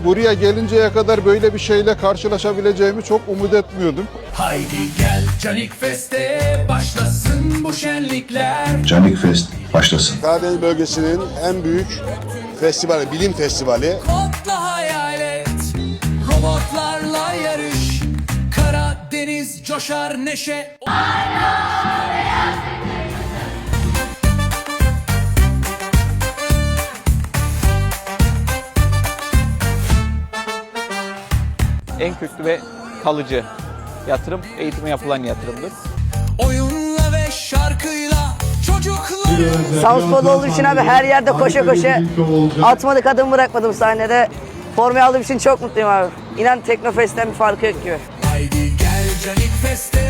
Buraya gelinceye kadar böyle bir şeyle karşılaşabileceğimi çok umut etmiyordum. Haydi gel Canik Fest'e başlasın bu şenlikler. Canik Fest başlasın. Karadeniz bölgesinin en büyük festivali, bilim festivali. Kodla hayal et, robotlarla yarış. Karadeniz coşar neşe. En köklü ve kalıcı yatırım eğitime yapılan yatırımdır. Oyunla ve şarkıyla çocukları Samspor'da olduğum için abi her yerde koşa koşa atmadık adım bırakmadım sahnede. Formayı aldığım için çok mutluyum abi. İnan Teknofest'ten bir farkı yok gibi. Haydi gel Canik Fest'e